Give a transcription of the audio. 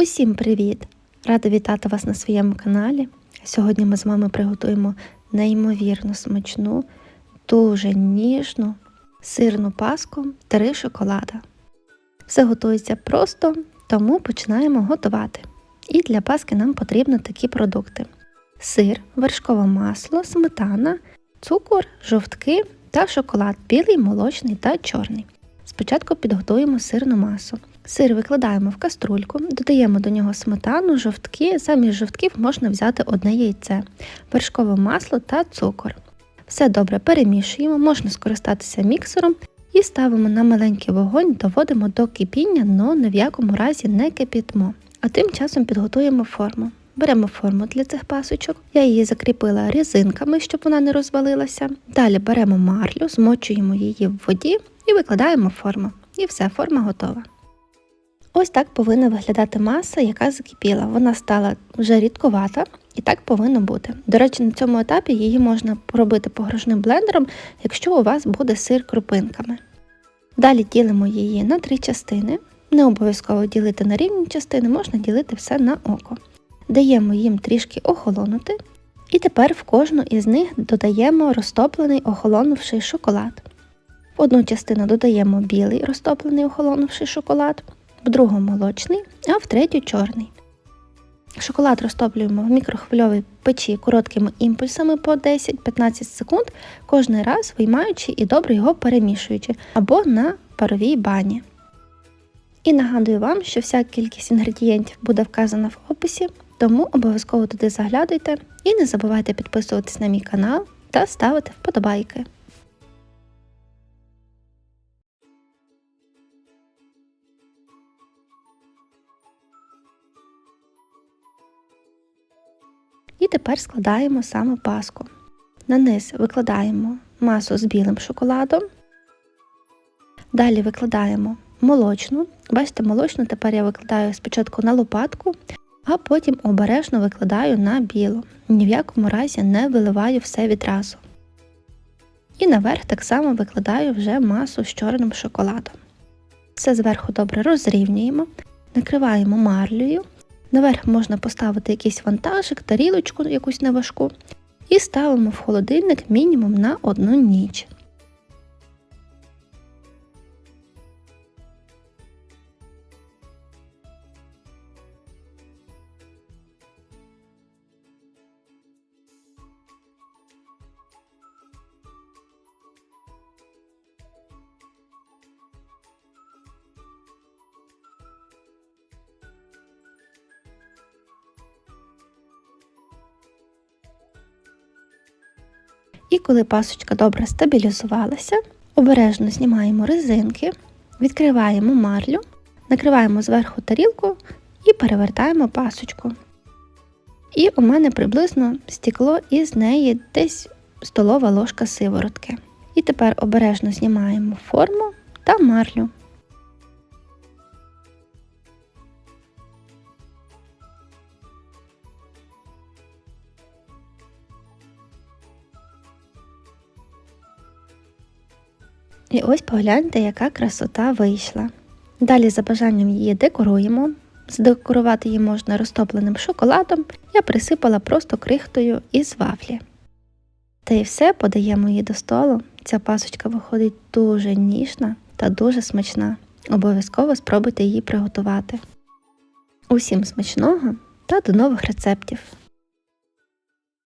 Усім привіт! Рада вітати вас на своєму каналі. Сьогодні ми з вами приготуємо неймовірно смачну, дуже ніжну сирну паску три шоколада. Все готується просто, тому починаємо готувати. І для паски нам потрібні такі продукти: сир, вершкове масло, сметана, цукор, жовтки та шоколад білий, молочний та чорний. Спочатку підготуємо сирну масу. Сир викладаємо в каструльку, додаємо до нього сметану, жовтки, замість жовтків можна взяти одне яйце, вершкове масло та цукор. Все добре перемішуємо, можна скористатися міксером і ставимо на маленький вогонь, доводимо до кипіння, але ні в якому разі не кипітмо. А тим часом підготуємо форму. Беремо форму для цих пасочок. Я її закріпила резинками, щоб вона не розвалилася. Далі беремо марлю, змочуємо її в воді і викладаємо форму. І все, форма готова. Ось так повинна виглядати маса, яка закипіла. Вона стала вже рідкувата і так повинно бути. До речі, на цьому етапі її можна поробити погружним блендером, якщо у вас буде сир крупинками. Далі ділимо її на три частини. Не обов'язково ділити на рівні частини, можна ділити все на око. Даємо їм трішки охолонути, і тепер в кожну із них додаємо розтоплений охолонувший шоколад. В одну частину додаємо білий розтоплений охолонувший шоколад, в другу молочний, а в третю чорний. Шоколад розтоплюємо в мікрохвильовій печі короткими імпульсами по 10-15 секунд, кожний раз виймаючи і добре його перемішуючи або на паровій бані. І нагадую вам, що вся кількість інгредієнтів буде вказана в описі, тому обов'язково туди заглядуйте і не забувайте підписуватись на мій канал та ставити вподобайки. І тепер складаємо саме паску. На низ викладаємо масу з білим шоколадом. Далі викладаємо молочну. Бачите, молочну тепер я викладаю спочатку на лопатку, а потім обережно викладаю на білу. Ні в якому разі не виливаю все відразу. І наверх так само викладаю вже масу з чорним шоколадом. Все зверху добре розрівнюємо, накриваємо марлею. Наверх можна поставити якийсь вантажик, тарілочку якусь неважку, і ставимо в холодильник мінімум на одну ніч. І коли пасочка добре стабілізувалася, обережно знімаємо резинки, відкриваємо марлю, накриваємо зверху тарілку і перевертаємо пасочку. І у мене приблизно стекло із неї десь столова ложка сиворотки. І тепер обережно знімаємо форму та марлю. І ось погляньте, яка красота вийшла. Далі за бажанням її декоруємо. Задекорувати її можна розтопленим шоколадом, я присипала просто крихтою із вафлі. Та й все подаємо її до столу. Ця пасочка виходить дуже ніжна та дуже смачна. Обов'язково спробуйте її приготувати. Усім смачного та до нових рецептів!